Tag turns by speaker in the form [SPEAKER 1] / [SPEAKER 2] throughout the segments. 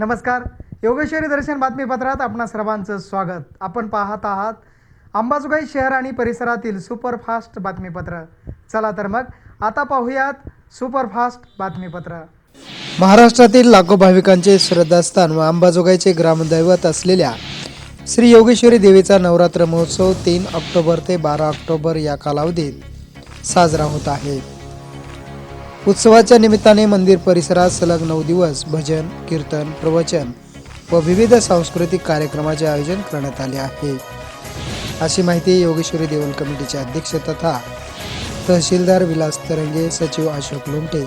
[SPEAKER 1] नमस्कार योगेश्वरी दर्शन बातमीपत्रात आपणा सर्वांचं स्वागत आपण पाहत आहात अंबाजोगाई शहर आणि परिसरातील सुपरफास्ट बातमीपत्र चला तर मग आता पाहूयात सुपरफास्ट बातमीपत्र
[SPEAKER 2] महाराष्ट्रातील लाखो भाविकांचे श्रद्धास्थान व अंबाजोगाईचे ग्रामदैवत असलेल्या श्री योगेश्वरी देवीचा नवरात्र महोत्सव तीन ऑक्टोबर ते बारा ऑक्टोबर या कालावधीत साजरा होत आहे उत्सवाच्या निमित्ताने मंदिर परिसरात सलग नऊ दिवस भजन कीर्तन प्रवचन व विविध सांस्कृतिक कार्यक्रमाचे आयोजन करण्यात आले आहे अशी माहिती योगेश्वरी देवल कमिटीचे अध्यक्ष तथा तहसीलदार विलास तरंगे सचिव अशोक लोमटे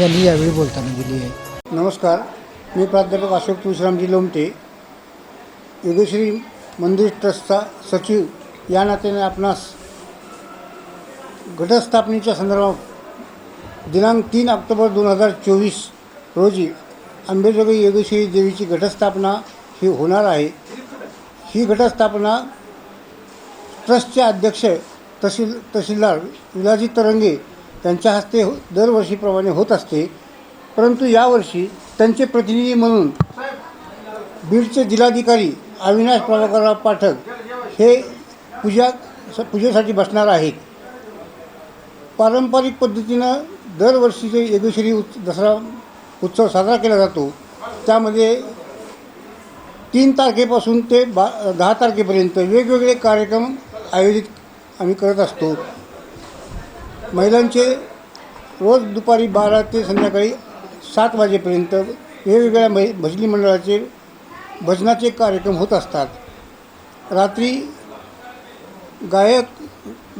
[SPEAKER 2] यांनी यावेळी बोलताना दिली आहे
[SPEAKER 3] नमस्कार मी प्राध्यापक अशोक तुळशीरामजी लोमटे योगेश्वरी मंदिर ट्रस्टचा सचिव या नात्याने आपणास घटस्थापनेच्या संदर्भात दिनांक तीन ऑक्टोबर दोन हजार चोवीस रोजी आंबेजोगाई योगेश्वरी देवीची घटस्थापना ही होणार आहे ही घटस्थापना ट्रस्टचे अध्यक्ष तहसील तहसीलदार विलाजी तरंगे त्यांच्या हस्ते हो दरवर्षीप्रमाणे होत असते परंतु यावर्षी त्यांचे प्रतिनिधी म्हणून बीडचे जिल्हाधिकारी अविनाश प्रभाकरराव पाठक हे पूजा पूजेसाठी बसणार आहेत पारंपरिक पद्धतीनं दरवर्षी जे येगुश्री उत् दसरा उत्सव साजरा केला जातो त्यामध्ये तीन तारखेपासून ते बा दहा तारखेपर्यंत वेगवेगळे कार्यक्रम आयोजित आम्ही करत असतो महिलांचे रोज दुपारी बारा ते संध्याकाळी सात वाजेपर्यंत वेगवेगळ्या मै भजनी मंडळाचे भजनाचे कार्यक्रम होत असतात रात्री गायक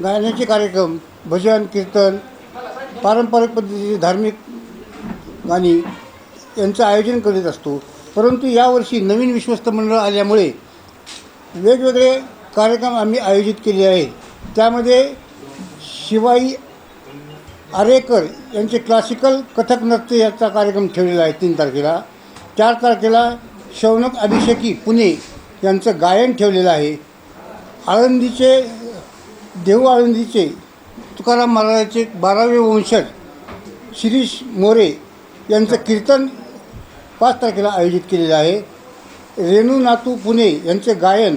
[SPEAKER 3] गायनाचे कार्यक्रम भजन कीर्तन पारंपरिक पद्धतीचे धार्मिक गाणी यांचं आयोजन करीत असतो परंतु यावर्षी नवीन विश्वस्त मंडळ आल्यामुळे वेगवेगळे कार्यक्रम आम्ही आयोजित केले आहेत त्यामध्ये शिवाई आरेकर यांचे क्लासिकल कथक नृत्य याचा कार्यक्रम ठेवलेला आहे तीन तारखेला चार तारखेला शौनक अभिषेकी पुणे यांचं गायन ठेवलेलं आहे आळंदीचे देहू आळंदीचे तुकाराम महाराजांचे बारावे वंशज शिरीष मोरे यांचं कीर्तन पाच तारखेला आयोजित केलेलं आहे रेणू नातू पुणे यांचे गायन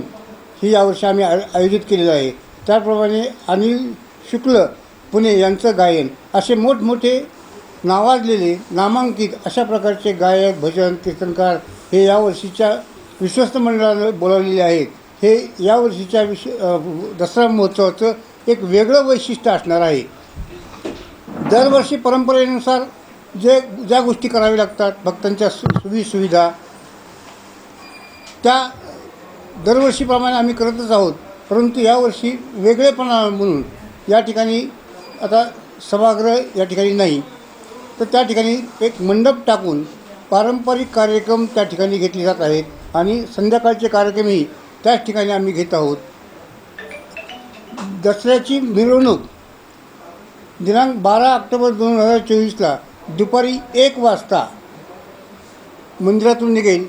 [SPEAKER 3] हे यावर्षी आम्ही आयोजित केलेलं आहे त्याप्रमाणे अनिल शुक्ल पुणे यांचं गायन असे मोठमोठे नावाजलेले नामांकित अशा प्रकारचे गायक भजन कीर्तनकार हे यावर्षीच्या विश्वस्त मंडळानं बोलावलेले आहेत हे यावर्षीच्या विश्व दसरा महोत्सवाचं एक वेगळं वैशिष्ट्य असणार आहे दरवर्षी परंपरेनुसार जे ज्या गोष्टी कराव्या लागतात भक्तांच्या सु सुविधा त्या दरवर्षीप्रमाणे आम्ही करतच आहोत परंतु यावर्षी वेगळेपणा म्हणून या ठिकाणी आता सभागृह या ठिकाणी नाही तर त्या ठिकाणी एक मंडप टाकून पारंपरिक कार्यक्रम त्या ठिकाणी घेतले जात आहेत आणि संध्याकाळचे कार्यक्रमही त्याच ठिकाणी आम्ही घेत आहोत दसऱ्याची मिरवणूक दिनांक बारा ऑक्टोबर दोन हजार चोवीसला दुपारी एक वाजता मंदिरातून निघेल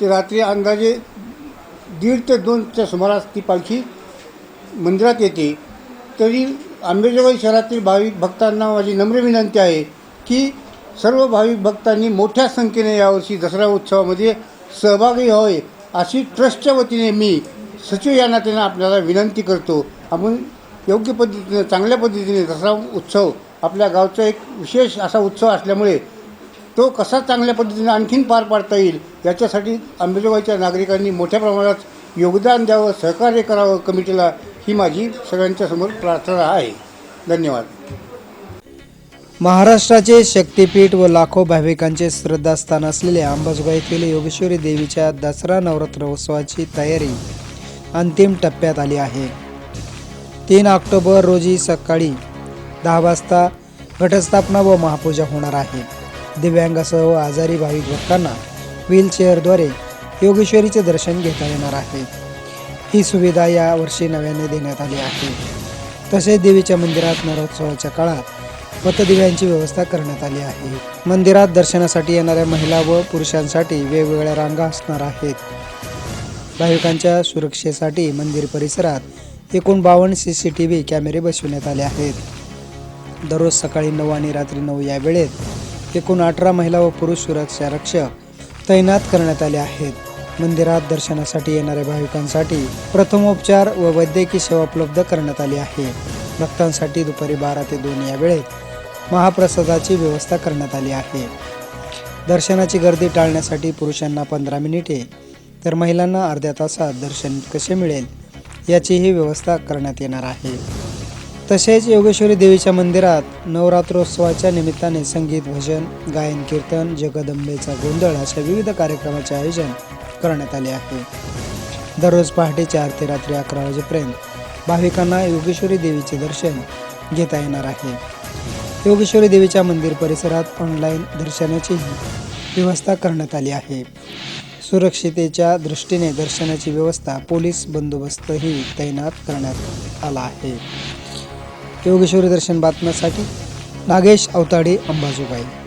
[SPEAKER 3] ते रात्री अंदाजे दीड ते दोनच्या सुमारास ती पालखी मंदिरात येते तरी आंबेजोगाई शहरातील भाविक भक्तांना माझी नम्र विनंती आहे की सर्व भाविक भक्तांनी मोठ्या संख्येने यावर्षी दसरा उत्सवामध्ये सहभागी व्हावे अशी ट्रस्टच्या वतीने मी सचिव या नात्याने आपल्याला विनंती करतो आपण योग्य पद्धतीने चांगल्या पद्धतीने दसरा उत्सव आपल्या गावचा एक विशेष असा उत्सव असल्यामुळे तो कसा चांगल्या पद्धतीने आणखीन पार पाडता येईल याच्यासाठी अंबेजोगाईच्या नागरिकांनी मोठ्या प्रमाणात योगदान द्यावं सहकार्य करावं कमिटीला ही माझी सगळ्यांच्या समोर प्रार्थना आहे धन्यवाद
[SPEAKER 2] महाराष्ट्राचे शक्तीपीठ व लाखो भाविकांचे श्रद्धास्थान असलेले अंबाजोगाईतील येथील योगेश्वरी देवीच्या दसरा नवरात्र उत्सवाची तयारी अंतिम टप्प्यात आली आहे तीन ऑक्टोबर रोजी सकाळी दहा वाजता घटस्थापना व महापूजा होणार आहे दिव्यांगासह आजारी भाविक भक्तांना व्हीलचेअरद्वारे योगेश्वरीचे दर्शन घेता येणार आहे ही सुविधा या वर्षी नव्याने देण्यात आली आहे तसेच देवीच्या मंदिरात नरोत्सवाच्या काळात पतदिव्यांची व्यवस्था करण्यात आली आहे मंदिरात दर्शनासाठी येणाऱ्या महिला व पुरुषांसाठी वेगवेगळ्या रांगा असणार आहेत भाविकांच्या सुरक्षेसाठी मंदिर परिसरात एकूण बावन्न सी सी टी व्ही कॅमेरे बसविण्यात आले आहेत दररोज सकाळी नऊ आणि रात्री नऊ या वेळेत एकूण अठरा महिला व पुरुष सुरक्षा रक्षक तैनात करण्यात आले आहेत मंदिरात दर्शनासाठी येणाऱ्या भाविकांसाठी प्रथमोपचार व वैद्यकीय सेवा उपलब्ध करण्यात आली आहे भक्तांसाठी दुपारी बारा ते दोन या वेळेत महाप्रसादाची व्यवस्था करण्यात आली आहे दर्शनाची गर्दी टाळण्यासाठी पुरुषांना पंधरा मिनिटे तर महिलांना अर्ध्या तासात दर्शन कसे मिळेल याचीही व्यवस्था करण्यात येणार आहे तसेच योगेश्वरी देवीच्या मंदिरात नवरात्रोत्सवाच्या निमित्ताने संगीत भजन गायन कीर्तन जगदंबेचा गोंधळ अशा विविध कार्यक्रमाचे आयोजन करण्यात आले आहे दररोज पहाटे चार ते रात्री अकरा वाजेपर्यंत भाविकांना योगेश्वरी देवीचे दर्शन घेता येणार आहे योगेश्वरी देवीच्या मंदिर परिसरात ऑनलाईन दर्शनाचीही व्यवस्था करण्यात आली आहे सुरक्षितेच्या दृष्टीने दर्शनाची व्यवस्था पोलीस बंदोबस्तही तैनात करण्यात आला आहे योगेश्वरी दर्शन बातम्यासाठी नागेश अवताडे अंबाजोगाई